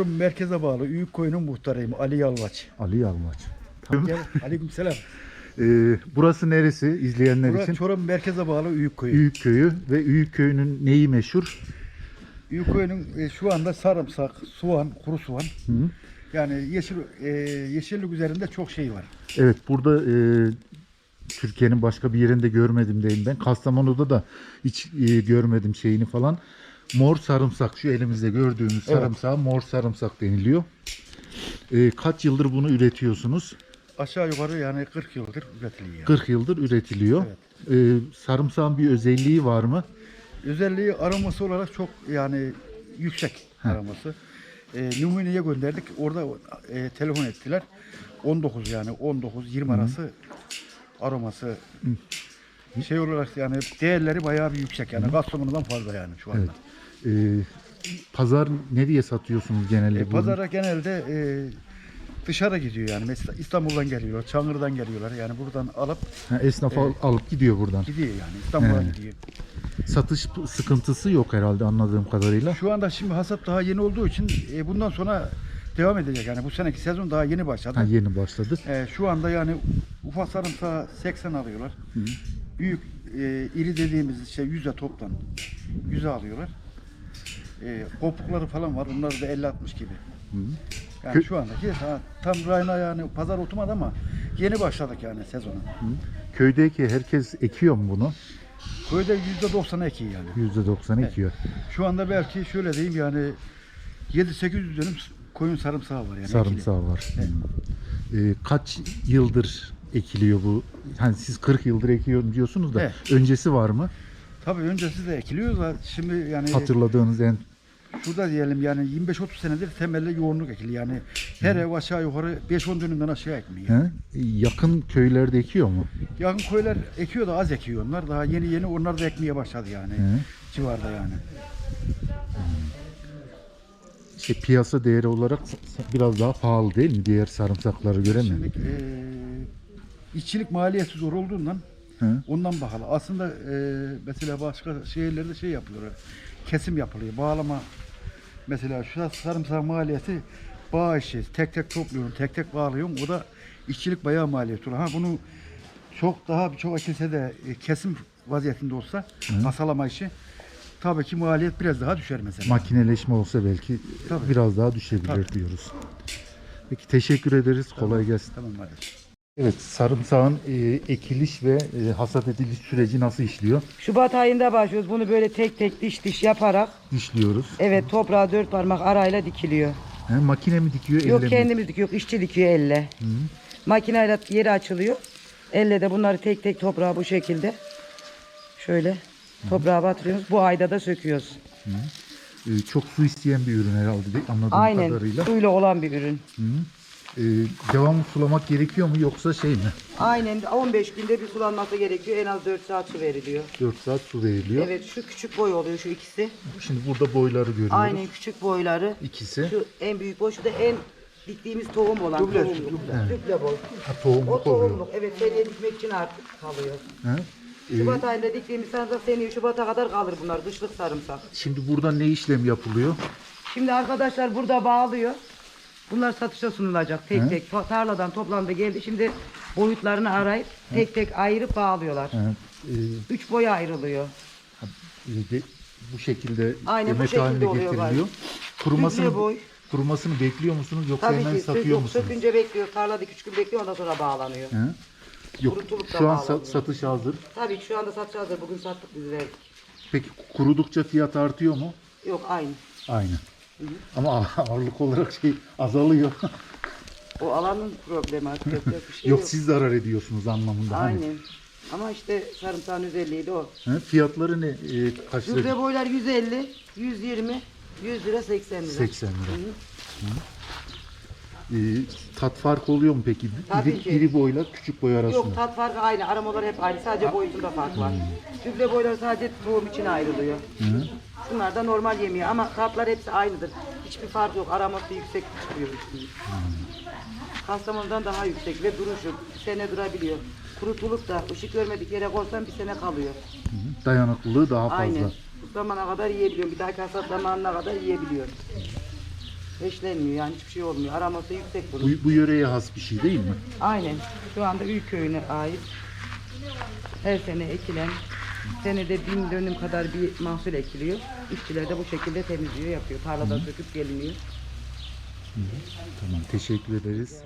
Çorum merkeze bağlı Üyük Koyun'un muhtarıyım Ali Yalvaç. Ali Yalmaç. Gel, aleyküm selam. Ee, burası neresi izleyenler Burası için? Çorum merkeze bağlı Üyük Koyun. Üyük Köyü ve Üyük Köyü'nün neyi meşhur? Üyük Koyun'un e, şu anda sarımsak, soğan, kuru soğan. Hı. Yani yeşil e, yeşillik üzerinde çok şey var. Evet burada e, Türkiye'nin başka bir yerinde görmedim deyim ben. Kastamonu'da da hiç e, görmedim şeyini falan. Mor sarımsak şu elimizde gördüğümüz Evet. sarımsağa mor sarımsak deniliyor. E, kaç yıldır bunu üretiyorsunuz? Aşağı yukarı yani 40 yıldır üretiliyor. yani. 40 yıldır üretiliyor. E, sarımsağın bir özelliği var mı? Özelliği aroması olarak çok yani yüksek aroması. E, numuneye gönderdik. Orada e, telefon ettiler. 19 yani 19-20 arası aroması şey olarak yani değerleri bayağı bir yüksek yani Kastamonu'dan fazla yani şu anda. Evet. E, pazar ne diye satıyorsunuz genelde? E, bunu? pazara genelde e, dışarı gidiyor yani mesela İstanbul'dan geliyorlar, Çangır'dan geliyorlar yani buradan alıp Ha, esnaf al- alıp gidiyor buradan. gidiyor yani İstanbul'a He. gidiyor. Satış sıkıntısı yok herhalde anladığım kadarıyla. Şu anda şimdi hasat daha yeni olduğu için e, bundan sonra devam edecek yani bu seneki sezon daha yeni başladı. Ha, yeni başladı. E, şu anda yani ufak sarımsağı 80 alıyorlar. Büyük e, iri dediğimiz şey yüzde toptan yüze alıyorlar. E, kopukları falan var. Onlar da 50-60 gibi. Yani Kö- şu andaki ha, tam rayına yani pazar oturmadı ama yeni başladık yani sezona. Köydeki herkes ekiyor mu bunu? Köyde yüzde 90 ekiyor yani. %90 ekiyor. Şu anda belki şöyle diyeyim yani 7-800 dönüm koyun sarımsağı var yani. ekili. Sarımsağı var. Ee, kaç yıldır ekiliyor bu? Hani siz 40 yıldır ekiyorum diyorsunuz da Evet. öncesi var mı? Tabii öncesi de ekiliyor da şimdi yani Hatırladığınız en şurada diyelim yani 25-30 senedir temelli yoğunluk ekili yani her ev aşağı yukarı 5-10 dönümden aşağı ekmiyor. he? yakın köylerde ekiyor mu? Yakın köyler ekiyor da az ekiyor onlar daha yeni yeni onlar da ekmeye başladı yani He. civarda yani. İşte piyasa değeri olarak biraz daha pahalı değil mi diğer sarımsaklara göre mi? Şimdi eee işçilik maliyeti zor olduğundan He. ondan pahalı. Aslında eee, mesela başka şehirlerde şey yapıyorlar. Kesim yapılıyor. Bağlama mesela şu sarımsak maliyeti bağ işi. Tek tek topluyorum, tek tek bağlıyorum. O da işçilik bayağı maliyet oluyor. Ha bunu çok daha birçok ekilse de e, kesim vaziyetinde olsa kasalama işi tabii ki maliyet biraz daha düşer mesela. Makineleşme olsa belki Tabii. biraz daha düşebilir Tabii. diyoruz. Peki teşekkür ederiz. Kolay gelsin. Tamam kardeşim. Evet, sarımsağın e, ekiliş ve e, hasat ediliş süreci nasıl işliyor? Şubat ayında başlıyoruz. Bunu böyle tek tek diş diş yaparak Dişliyoruz. evet toprağa dört parmak arayla dikiliyor. He, makine mi dikiyor, Yok elle mi? kendimiz dikiyor, işçi dikiyor elle. Makineyle yeri açılıyor. Elle de bunları tek tek toprağa bu şekilde şöyle toprağa batırıyoruz. Bu ayda da söküyoruz. E, çok su isteyen bir ürün herhalde değil, anladığım Aynen kadarıyla. suyla olan bir ürün. E, devamlı sulamak gerekiyor mu yoksa şey mi? Aynen 15 günde bir sulanması gerekiyor. En az 4 saat su veriliyor. 4 saat su veriliyor. Evet şu küçük boy oluyor şu ikisi. Şimdi burada boyları görüyoruz. Aynen küçük boyları. İkisi. Şu en büyük boy şu da en diktiğimiz tohum olan. Duble, tohumluk. duble. Duble boy. Ha, O tohumluk oluyor. tohumluk. Evet seneye dikmek için artık kalıyor. He? E, Şubat ayında diktiğimiz sarımsak seneye Şubat'a kadar kalır bunlar. Kışlık sarımsak. şimdi burada ne işlem yapılıyor? Şimdi arkadaşlar burada bağlıyor. Bunlar satışa sunulacak tek tek. Ta- Tarladan toplandı geldi. Şimdi boyutlarını arayıp tek tek ayırıp bağlıyorlar. He, e, Üç boya ayrılıyor. e, de- bu şekilde Aynen bu şekilde haline oluyor getiriliyor. Kurumasını, boy. kurumasını bekliyor musunuz yoksa Tabii hemen ki satıyor yok, musunuz? sökünce bekliyor. Tarlada üç gün bekliyor ondan sonra bağlanıyor. He? Yok. Kurutulup da Şu an sa- bağlanıyor. satış hazır. Tabii şu anda satış hazır. Bugün sattık biz verdik. Peki kurudukça fiyat artıyor mu? Yok aynı. Aynı. Ama ağırlık olarak şey azalıyor. O alanın problemi artık yapacak bir şey yok yok. siz zarar ediyorsunuz anlamında. Hani. Aynen. Ama işte sarımsağın özelliği de o. He, fiyatları ne? E, kaç lira? Boylar 150, 120, 100 lira 80 lira. 80 lira. Hı. E, tat farkı oluyor mu peki? Tabii İri, ki. iri boyla küçük boy arasında. Yok tat farkı aynı. Aromalar hep aynı. Sadece boyutunda fark var. Gübre boyları sadece tohum için ayrılıyor. Şunlar da normal yemiyor ama tatlar hepsi aynıdır. Hiçbir fark yok. Aroması yüksek çıkıyor. Kastamonu'dan daha yüksek ve duruşu. Bir sene durabiliyor. Kurutulup da ışık görmedik yere koysan bir sene kalıyor. Hı, Dayanıklılığı daha fazla. Aynen. Bu zamana kadar yiyebiliyorum. Bir dahaki hasat zamanına kadar yiyebiliyorum. Eşlenmiyor yani hiçbir şey olmuyor. Araması yüksek bunun. Bu, bu yöreye has bir şey değil mi? Aynen. Şu anda Ülköy'üne ait her sene ekilen senede bin dönüm kadar bir mahsul ekiliyor. İşçiler de bu şekilde temizliyor, yapıyor. Tarladan söküp geliniyor. Tamam teşekkür ederiz.